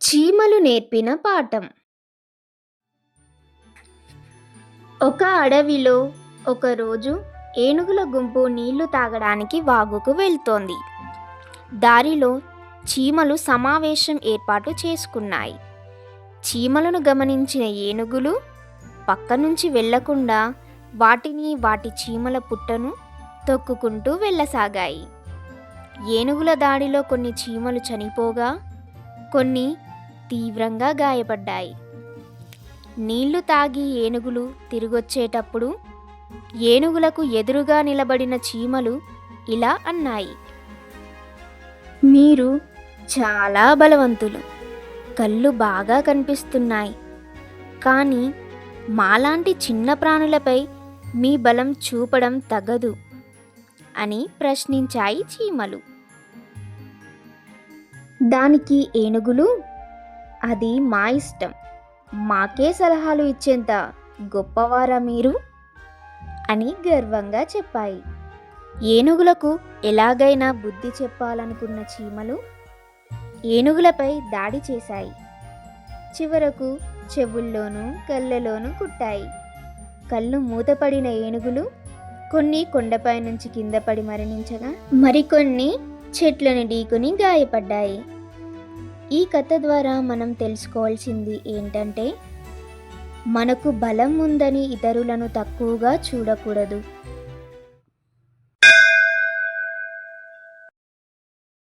చీమలు నేర్పిన పాఠం. ఒక అడవిలో ఒకరోజు ఏనుగుల గుంపు నీళ్ళు తాగడానికి వాగుకు వెళ్తోంది. దారిలో చీమలు సమావేశం ఏర్పాటు చేసుకున్నాయి. చీమలను గమనించిన ఏనుగులు పక్క నుంచి వెళ్ళకుండా వాటిని వాటి చీమల పుట్టను తొక్కుకుంటూ వెళ్ళసాగాయి. ఏనుగుల దాడిలో కొన్ని చీమలు చనిపోగా కొన్ని తీవ్రంగా గాయపడ్డాయి. నీళ్ళు తాగి ఏనుగులు తిరిగొచ్చేటప్పుడు ఏనుగులకు ఎదురుగా నిలబడిన చీమలు ఇలా అన్నాయి. మీరు చాలా బలవంతులు. కళ్ళు బాగా కనిపిస్తున్నాయి. కానీ మాలాంటి చిన్న ప్రాణులపై మీ బలం చూపడం తగదు అని ప్రశ్నించాయి చీమలు. దానికి ఏనుగులు అది మా ఇష్టం. మాకే సలహాలు ఇచ్చేంత గొప్పవారా మీరు? అని గర్వంగా చెప్పాయి. ఏనుగులకు ఎలాగైనా బుద్ధి చెప్పాలనుకున్న చీమలు ఏనుగులపై దాడి చేశాయి. చివరకు చెవుల్లోనూ కళ్ళలోనూ కుట్టాయి. కళ్ళు మూతపడిన ఏనుగులు కొన్ని కొండపై నుంచి కింద పడి మరణించగా మరికొన్ని చెట్లను ఢీకొని గాయపడ్డాయి. ఈ కథ ద్వారా మనం తెలుసుకోవాల్సింది ఏంటంటే మనకు బలం ఉందని ఇతరులను తక్కువగా చూడకూడదు.